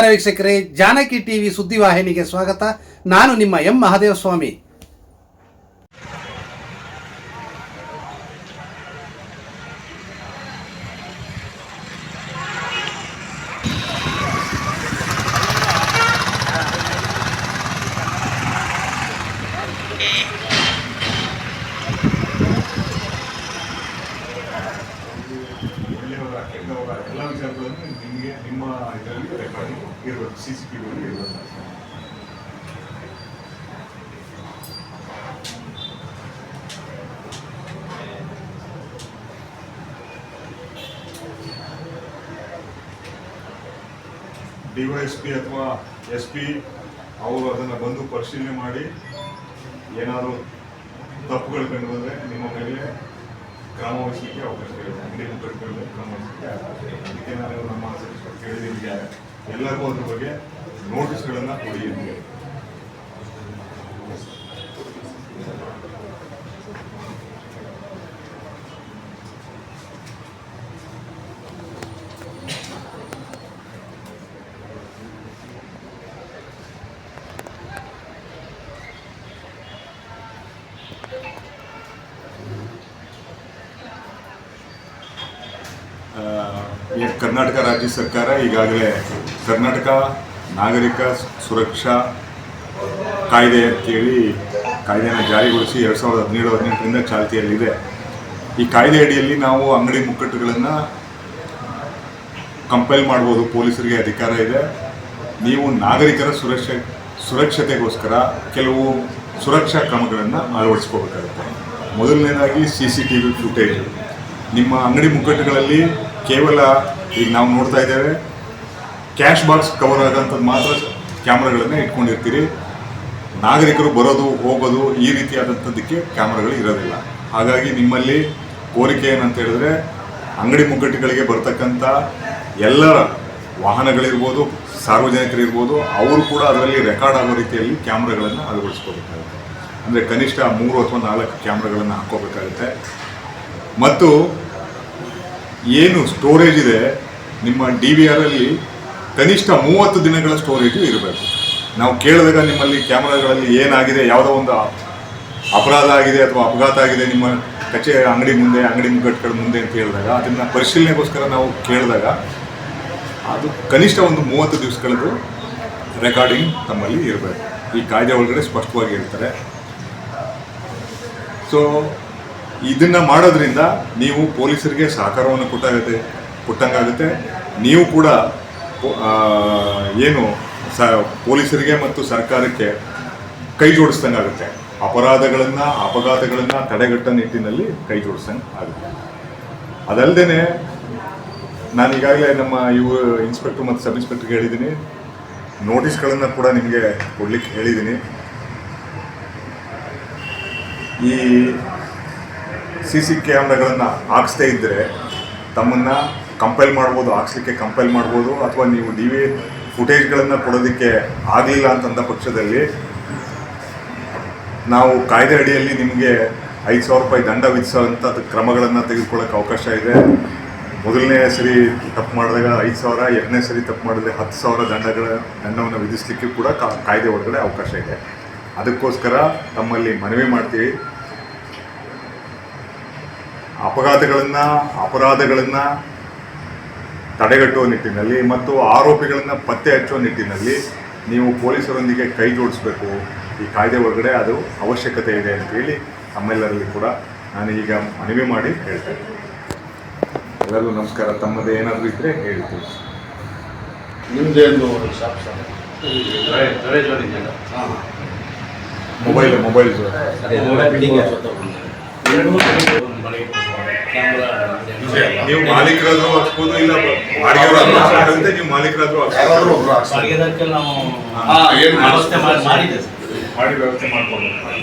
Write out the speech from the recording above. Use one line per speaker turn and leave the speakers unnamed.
ನಮಸ್ಕಾರ ವೀಕ್ಷಕರೇ, ಜಾನಕಿ ಟಿವಿ ಸುದ್ದಿವಾಹಿನಿಗೆ ಸ್ವಾಗತ. ನಾನು ನಿಮ್ಮ ಎಂ ಮಹಾದೇವ ಸ್ವಾಮಿ
ಒಳ್ಳೆಯವರ ಕೆಟ್ಟವರ ಎಲ್ಲ ವಿಚಾರಗಳನ್ನು ನಿಮಗೆ ನಿಮ್ಮ ಇದರಲ್ಲಿ ರೆಕಾರ್ಡಿಂಗ್ ಇರಬೇಕು ಸಿ ಸಿ ಟಿ ವಿಯಲ್ಲಿ ಡಿ ಅಥವಾ ಎಸ್ ಪಿ ಅವರು ಅದನ್ನು ಬಂದು ಪರಿಶೀಲನೆ ಮಾಡಿ, ಏನಾದರೂ ತಪ್ಪುಗಳು ಕಂಡು ಬಂದರೆ ನಿಮ್ಮ ಮೇಲೆ ಕ್ರಮ ವಹಿಸಲಿಕ್ಕೆ ಅವಕಾಶ ಇದೆ. ಅಂಗಡಿ ಮುಖಂಡರಲ್ಲಿ ಕ್ರಮ ವಹಿಸಲಿಕ್ಕೆ. ಅದಕ್ಕೆ ನಾನು ನಮ್ಮ ಕೇಳಿದ್ದೀನಿ. ಎಲ್ಲರಿಗೂ ಅದ್ರ ಬಗ್ಗೆ ನೋಟಿಸ್ಗಳನ್ನು ಕೊಡಿ ಅಂತ ಹೇಳಿ. ಆ, ಕರ್ನಾಟಕ ರಾಜ್ಯ ಸರ್ಕಾರ ಈಗಾಗಲೇ ಕರ್ನಾಟಕ ನಾಗರಿಕ ಸುರಕ್ಷಾ ಕಾಯ್ದೆ ಅಂತೇಳಿ ಕಾಯ್ದೆನ ಜಾರಿಗೊಳಿಸಿ ಎರಡು ಸಾವಿರದ ಹದಿನೇಳು, ಹದಿನೆಂಟರಿಂದ ಚಾಲ್ತಿಯಲ್ಲಿದೆ. ಈ ಕಾಯ್ದೆ ಅಡಿಯಲ್ಲಿ ನಾವು ಅಂಗಡಿ ಮುಕ್ಕಟ್ಟುಗಳನ್ನು ಕಂಪೈಲ್ ಮಾಡ್ಬೋದು, ಪೊಲೀಸರಿಗೆ ಅಧಿಕಾರ ಇದೆ. ನೀವು ನಾಗರಿಕರ ಸುರಕ್ಷೆ, ಸುರಕ್ಷತೆಗೋಸ್ಕರ ಕೆಲವು ಸುರಕ್ಷಾ ಕ್ರಮಗಳನ್ನು ಅಳವಡಿಸ್ಕೋಬೇಕಾಗುತ್ತೆ. ಮೊದಲನೇದಾಗಿ C C T V footage ನಿಮ್ಮ ಅಂಗಡಿ ಮುಕ್ಕಟ್ಟುಗಳಲ್ಲಿ ಕೇವಲ ಈಗ ನಾವು ನೋಡ್ತಾ ಇದ್ದೇವೆ, ಕ್ಯಾಶ್ ಬಾಕ್ಸ್ ಕವರ್ ಆಗೋಂಥದ್ದು ಮಾತ್ರ ಕ್ಯಾಮ್ರಾಗಳನ್ನ ಇಟ್ಕೊಂಡಿರ್ತೀರಿ. ನಾಗರಿಕರು ಬರೋದು, ಹೋಗೋದು ಈ ರೀತಿಯಾದಂಥದ್ದಕ್ಕೆ ಕ್ಯಾಮ್ರಾಗಳು ಇರೋದಿಲ್ಲ. ಹಾಗಾಗಿ ನಿಮ್ಮಲ್ಲಿ ಕೋರಿಕೆ ಏನಂತ ಹೇಳಿದ್ರೆ, ಅಂಗಡಿ ಮುಗ್ಗಟ್ಟುಗಳಿಗೆ ಬರ್ತಕ್ಕಂಥ ಎಲ್ಲರ ವಾಹನಗಳಿರ್ಬೋದು, ಸಾರ್ವಜನಿಕರಿರ್ಬೋದು, ಅವರು ಕೂಡ ಅದರಲ್ಲಿ ರೆಕಾರ್ಡ್ ಆಗೋ ರೀತಿಯಲ್ಲಿ ಕ್ಯಾಮ್ರಾಗಳನ್ನು ಅಳವಡಿಸ್ಕೋಬೇಕಾಗುತ್ತೆ. ಅಂದರೆ ಕನಿಷ್ಠ ಮೂರು ಅಥವಾ ನಾಲ್ಕು ಕ್ಯಾಮ್ರಾಗಳನ್ನು ಹಾಕೋಬೇಕಾಗುತ್ತೆ ಮತ್ತು ಏನು ಸ್ಟೋರೇಜ್ ಇದೆ, ನಿಮ್ಮ ಡಿ ವಿ ಆರಲ್ಲಿ ಕನಿಷ್ಠ ಮೂವತ್ತು ದಿನಗಳ ಸ್ಟೋರೇಜು ಇರಬೇಕು. ನಾವು ಕೇಳಿದಾಗ ನಿಮ್ಮಲ್ಲಿ ಕ್ಯಾಮ್ರಾಗಳಲ್ಲಿ ಏನಾಗಿದೆ, ಯಾವುದೋ ಒಂದು ಅಪರಾಧ ಆಗಿದೆ ಅಥವಾ ಅಪಘಾತ ಆಗಿದೆ ನಿಮ್ಮ ಕಚೇ ಅಂಗಡಿ ಮುಂದೆ, ಅಂಗಡಿ ಮುಗ್ಗಟ್ಟುಗಳ ಮುಂದೆ ಅಂತ ಹೇಳಿದಾಗ, ಅದನ್ನು ಪರಿಶೀಲನೆಗೋಸ್ಕರ ನಾವು ಕೇಳಿದಾಗ ಅದು ಕನಿಷ್ಠ ಒಂದು ಮೂವತ್ತು ದಿವಸಗಳದ್ದು ರೆಕಾರ್ಡಿಂಗ್ ತಮ್ಮಲ್ಲಿ ಇರಬೇಕು. ಈ ಕಾಯ್ದೆ ಒಳಗಡೆ ಸ್ಪಷ್ಟವಾಗಿ ಹೇಳ್ತಾರೆ. ಸೊ ಇದನ್ನ ಮಾಡೋದ್ರಿಂದ ನೀವು ಪೊಲೀಸರಿಗೆ ಸಹಕಾರವನ್ನು ಕೊಟ್ಟಾಗುತ್ತೆ, ಕೊಟ್ಟಂಗಾಗುತ್ತೆ. ನೀವು ಕೂಡ ಏನು, ಸ, ಪೊಲೀಸರಿಗೆ ಮತ್ತು ಸರ್ಕಾರಕ್ಕೆ ಕೈ ಜೋಡಿಸ್ದಂಗಾಗುತ್ತೆ. ಅಪರಾಧಗಳನ್ನು, ಅಪಘಾತಗಳನ್ನು ತಡೆಗಟ್ಟ ನಿಟ್ಟಿನಲ್ಲಿ ಕೈ ಜೋಡಿಸ್ದಂಗೆ ಆಗುತ್ತೆ ಅದಲ್ಲದೆ ನಾನು ಈಗಾಗಲೇ ನಮ್ಮ ಇವು ಇನ್ಸ್ಪೆಕ್ಟರ್ ಮತ್ತು ಸಬ್ ಇನ್ಸ್ಪೆಕ್ಟರ್ಗೆ ಹೇಳಿದ್ದೀನಿ. ನೋಟಿಸ್ಗಳನ್ನು ಕೂಡ ನಿಮಗೆ ಕೊಡ್ಲಿಕ್ಕೆ ಹೇಳಿದ್ದೀನಿ. ಈ ಸಿ ಸಿ ಕ್ಯಾಮ್ರಾಗಳನ್ನು ಹಾಕ್ಸ್ದೇ ಇದ್ದರೆ ತಮ್ಮನ್ನು ಕಂಪೈಲ್ ಮಾಡ್ಬೋದು, ಹಾಕ್ಸ್ಲಿಕ್ಕೆ ಕಂಪೈಲ್ ಮಾಡ್ಬೋದು, ಅಥವಾ ನೀವು ಡಿ ವಿ ಫುಟೇಜ್ಗಳನ್ನು ಕೊಡೋದಕ್ಕೆ ಆಗಲಿಲ್ಲ ಅಂತಂದ ಪಕ್ಷದಲ್ಲಿ ನಾವು ಕಾಯ್ದೆ ಅಡಿಯಲ್ಲಿ ನಿಮಗೆ ಐದು ಸಾವಿರ ರೂಪಾಯಿ ದಂಡ ವಿಧಿಸುವಂಥ ಕ್ರಮಗಳನ್ನು ತೆಗೆದುಕೊಳ್ಳೋಕೆ ಅವಕಾಶ ಇದೆ. ಮೊದಲನೇ ಸರಿ ತಪ್ಪು ಮಾಡಿದಾಗ ಐದು ಸಾವಿರ, ಎರಡನೇ ಸರಿ ತಪ್ಪು ಮಾಡಿದ್ರೆ ಹತ್ತು ಸಾವಿರ ದಂಡಗಳ ದಂಡವನ್ನು ವಿಧಿಸಲಿಕ್ಕೆ ಕೂಡ ಕಾಯ್ದೆ ಒಳಗಡೆ ಅವಕಾಶ ಇದೆ. ಅದಕ್ಕೋಸ್ಕರ ತಮ್ಮಲ್ಲಿ ಮನವಿ ಮಾಡ್ತೀವಿ. ಅಪಘಾತಗಳನ್ನು ಅಪರಾಧಗಳನ್ನು ತಡೆಗಟ್ಟುವ ನಿಟ್ಟಿನಲ್ಲಿ ಮತ್ತು ಆರೋಪಿಗಳನ್ನು ಪತ್ತೆ ಹಚ್ಚುವ ನಿಟ್ಟಿನಲ್ಲಿ ನೀವು ಪೊಲೀಸರೊಂದಿಗೆ ಕೈ ಜೋಡಿಸ್ಬೇಕು ಈ ಕಾಯ್ದೆ ಒಳಗಡೆ ಅದು ಅವಶ್ಯಕತೆ ಇದೆ ಅಂತೇಳಿ ತಮ್ಮೆಲ್ಲರಲ್ಲಿ ಕೂಡ ನಾನು ಈಗ ಮನವಿ ಮಾಡಿ ಹೇಳ್ತೇನೆ ಎಲ್ಲರಿಗೂ ನಮಸ್ಕಾರ ತಮ್ಮದೇ ಏನಾದರೂ ಇದ್ದರೆ ಹೇಳ್ತೀವಿ
ನಿಮ್ಮದೇನು ಶಾಪ್ ಸರ್
ಮೊಬೈಲ್ ಮೊಬೈಲ್ ನೀವು ಮಾಲೀಕರಾದ್ರೂ ಹಾಕ್ಬೋದು ಇಲ್ಲ ಅಡಿಗೆ ನೀವು ಮಾಲೀಕರಾದ್ರೂ ಹಾಕ್ಸ್ಬೋದು.
ನಾವು
ಏನ್
ವ್ಯವಸ್ಥೆ ಮಾಡಿ ಸರ್
ಮಾಡಿ ವ್ಯವಸ್ಥೆ ಮಾಡ್ಬೋದು.